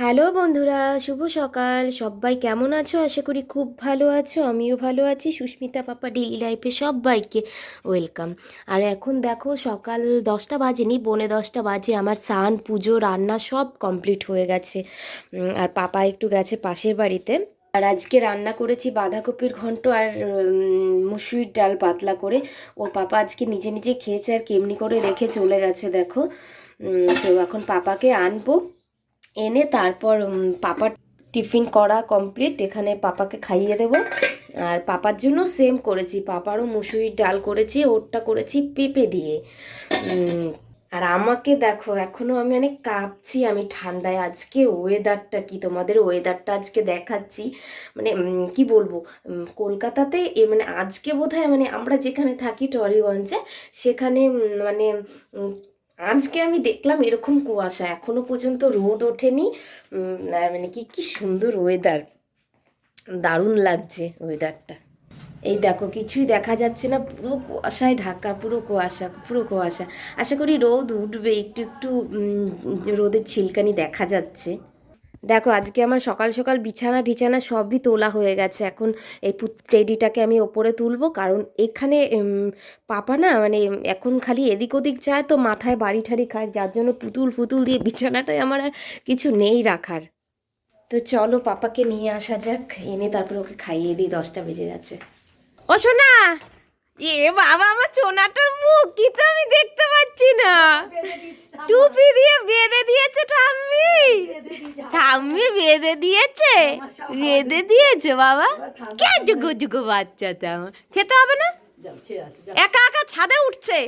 Hello বন্ধুরা, শুভ সকাল। সবাই কেমন আছো? আশা করি খুব ভালো আছো, আমিও ভালো আছি। সুস্মিতা পাপা ডেইলি লাইফে সবাইকে ওয়েলকাম আর এখন দেখো, সকাল দশটা বাজে বাজেনি, পৌনে দশটা বাজে। আমার স্নান, পুজো, রান্না সব কমপ্লিট হয়ে গেছে। আর পাপা একটু গেছে পাশের বাড়িতে। আর আজকে রান্না করেছি বাঁধাকপির ঘন্ট আর মুসুরির ডাল পাতলা করে। ওর পাপা আজকে নিজে নিজে খেয়েছে আর কেমনি করে রেখে চলে গেছে, দেখো। তো এখন পাপাকে আনব। এনে তারপর পাপার টিফিন করা কমপ্লিট। এখানে পাপাকে খাইয়ে দেব। আর পাপার জন্য সেম করেছি। পাপারও মুসুরির ডাল করেছি ওরটা করেছি পেঁপে দিয়ে। আর আমাকে দেখো এখনও আমি অনেক কাঁপছি। আমি ঠান্ডায় আজকে ওয়েদারটা কি, তোমাদের ওয়েদারটা আজকে দেখাচ্ছি। মানে কি বলব? কলকাতাতে এ মানে আজকে বোধহয় মানে আমরা যেখানে থাকি টরিগঞ্জে সেখানে মানে আজকে আমি দেখলাম এরকম কুয়াশা, এখনও পর্যন্ত রোদ ওঠেনি। মানে কি কি সুন্দর ওয়েদার দারুণ লাগছে ওয়েদারটা এই দেখো, কিছুই দেখা যাচ্ছে না, পুরো কুয়াশায় ঢাকা, পুরো কুয়াশা পুরো কুয়াশা। আশা করি রোদ উঠবে, একটু একটু রোদের ছিলকানি দেখা যাচ্ছে। দেখো আজকে আমার সকাল সকাল বিছানা টিছানা সবই তোলা হয়ে গেছে। এখন এই টেডিটাকে আমি ওপরে তুলবো কারণ এখানে পাপা না মানে এখন খালি এদিক ওদিক যায় তো মাথায় বাড়ি ঠাড়ি খায় যার জন্য পুতুল ফুতুল দিয়ে বিছানাটায় আমার আর কিছু নেই রাখার। তো চলো পাপাকে নিয়ে আসা যাক এনে তারপর ওকে খাইয়ে দিই দশটা বেজে গেছে। ও সোনা! এ বাবা আমার সোনাটার মুখ কি তো আমি দেখতে পাচ্ছি না। টুপি দিয়ে বেঁধে দিয়েছে ঠাম্মি ঠাম্মি বেঁধে দিয়েছে। বেঁধে দিয়েছে বাবা। কে জুগু জুগু বাচ্চাটা আমার খেতে হবে না? একা একা ছাদে উঠছে।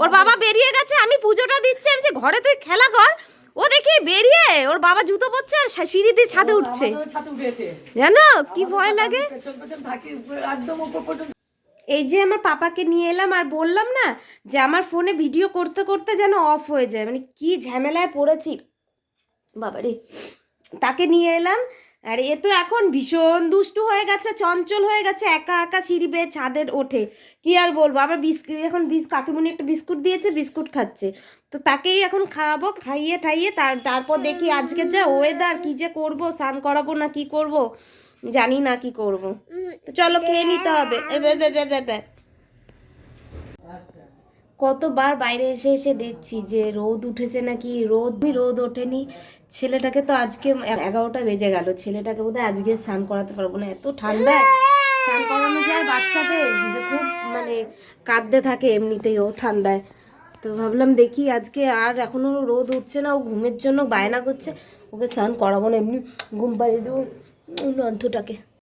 ওর বাবা বেরিয়ে গেছে আমি পুজোটা দিচ্ছি আমি যে ঘরে তুই খেলা কর ও দেখি বেরিয়ে ওর বাবা জুতো পরছে আর সিঁড়ি দিয়ে ছাদে উঠছে। জানো কি ভয় লাগে? এই যে আমার পাপাকে নিয়ে এলাম আর বললাম না যে আমার ফোনে ভিডিও করতে করতে যেন অফ হয়ে যায়। মানে কি ঝামেলায় পড়েছি। বাবারে তাকে নিয়ে এলাম। আর এ তো এখন ভীষণ দুষ্টু হয়ে গেছে চঞ্চল হয়ে গেছে একা একা সিঁড়ি বেয়ে ছাদের ওঠে। কি আর বলব আবার বিস্কুট এখন বিস কাকিমুনি একটা বিস্কুট দিয়েছে বিস্কুট খাচ্ছে। তো তাকেই এখন খাওয়াবো খাইয়ে ঠাইয়ে তার তারপর দেখি আজকে যা ওয়েদার কি যে করব স্নান করাবো না কি করব জানি না কি করব। তো চলো খেয়ে নিতে হবে। এ বে বে বে বে। কতবার বাইরে এসে এসে দেখছি যে রোদ উঠেছে নাকি রোদ রোদ ওঠেনি। ছেলেটাকে তো আজকে এগারোটা বেজে গেল। ছেলেটাকে বোধহয় আজকে স্নান করাতে পারব না। এত ঠান্ডায় স্নান করানো যায় বাচ্চাদের যে খুব মানে কাঁদতে থাকে এমনিতেই, ও ঠান্ডায়। তো ভাবলাম দেখি আজকে আর এখনও রোদ উঠছে না, ও ঘুমের জন্য বায়না করছে। ওকে স্নান করাবো না, এমনি ঘুম পাড়িয়ে দেবো। নন্থটাকে